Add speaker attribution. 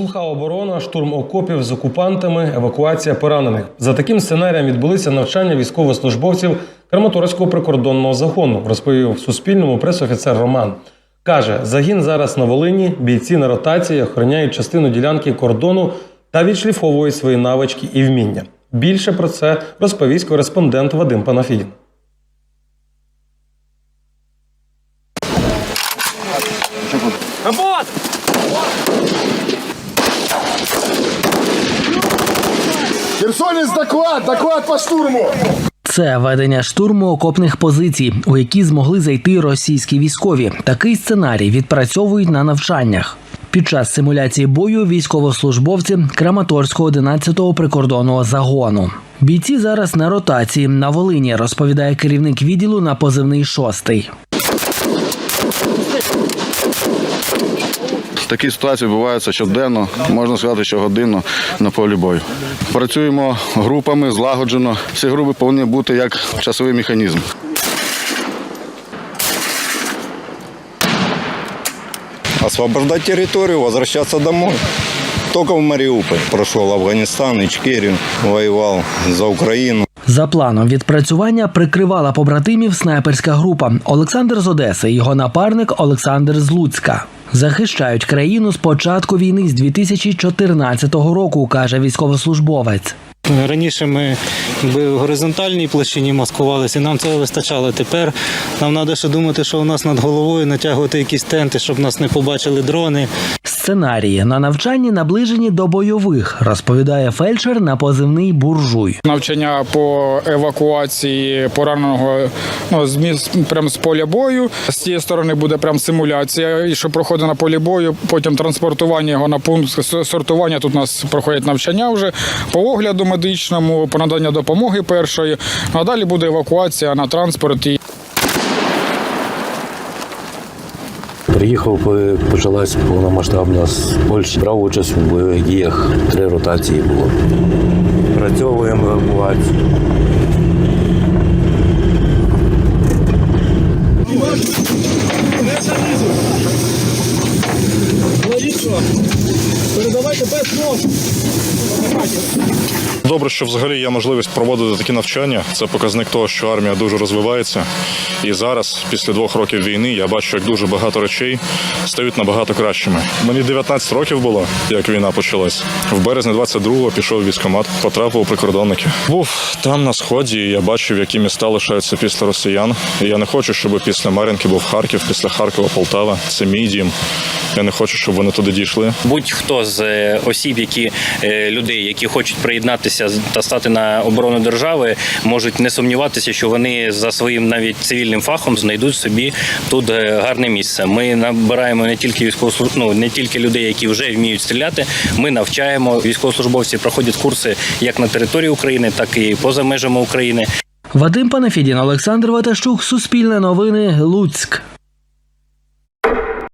Speaker 1: Глуха оборона, штурм окопів з окупантами, евакуація поранених. За таким сценарієм відбулися навчання військовослужбовців Краматорського прикордонного загону, розповів Суспільному пресофіцер Роман. Каже, загін зараз на Волині, бійці на ротації охороняють частину ділянки кордону та відшліфовують свої навички і вміння. Більше про це розповість кореспондент Вадим Панафідін.
Speaker 2: Работа!
Speaker 3: Херсонець доклад, доклад по штурму.
Speaker 4: Це ведення штурму окопних позицій, у які змогли зайти російські військові. Такий сценарій відпрацьовують на навчаннях. Під час симуляції бою військовослужбовці Краматорського 11-го прикордонного загону. Бійці зараз на ротації на Волині, розповідає керівник відділу на позивний шостий.
Speaker 5: Такі ситуації відбуваються щоденно, можна сказати, щогодинно на полі бою. Працюємо групами злагоджено. Всі групи повинні бути як часовий механізм.
Speaker 6: освобождать территорию, возвращаться домой. Только в Мариуполь прошел Афганистан, Ичкерию, воевал за Украину.
Speaker 4: За планом відпрацювання прикривала побратимів снайперська група Олександр з Одеси, його напарник Олександр з Луцька. Захищають країну з початку війни з 2014 року, каже військовослужбовець.
Speaker 2: Раніше ми в горизонтальній площині маскувалися, і нам цього вистачало. Тепер нам треба ще думати, що у нас над головою натягувати якісь тенти, щоб нас не побачили дрони.
Speaker 4: Сценарії на навчанні наближені до бойових, розповідає фельдшер на позивний буржуй.
Speaker 7: навчання по евакуації пораненого ну, з міс, прямо з поля бою. З цієї сторони буде прям симуляція, і що проходить на полі бою. Потім транспортування його на пункт сортування. Тут у нас проходять навчання вже по огляду медичному, по наданню допомоги першої. А далі буде евакуація на транспорті.
Speaker 8: Приїхав, почалась повномасштабна з Польщі. Брав участь у бойових діях. Три ротації було. Працьовуємо евакуацію.
Speaker 9: Добре, що взагалі є можливість проводити такі навчання. Це показник того, що армія дуже розвивається. І зараз, після двох років війни, я бачу, як дуже багато речей стають набагато кращими. Мені 19 років було, як війна почалась. В березні 22-го пішов в військкомат, потрапив у прикордонники. Був там на сході. і Я бачив, які міста лишаються після росіян. І я не хочу, щоб після Мар'їнки був Харків, після Харкова Полтава. Це мій дім. Я не хочу, щоб вони туди дійшли.
Speaker 10: будь-хто з е, осіб, які е, людей, які хочуть приєднатися та стати на оборону держави, можуть не сумніватися, що вони за своїм навіть цивільним фахом знайдуть собі тут е, гарне місце. Ми набираємо не тільки військовослуж... ну, не тільки людей, які вже вміють стріляти. Ми навчаємо військовослужбовці, проходять курси як на території України, так і поза межами України.
Speaker 4: Вадим Панафідін, Олександр Ватащук, Суспільне новини, Луцьк.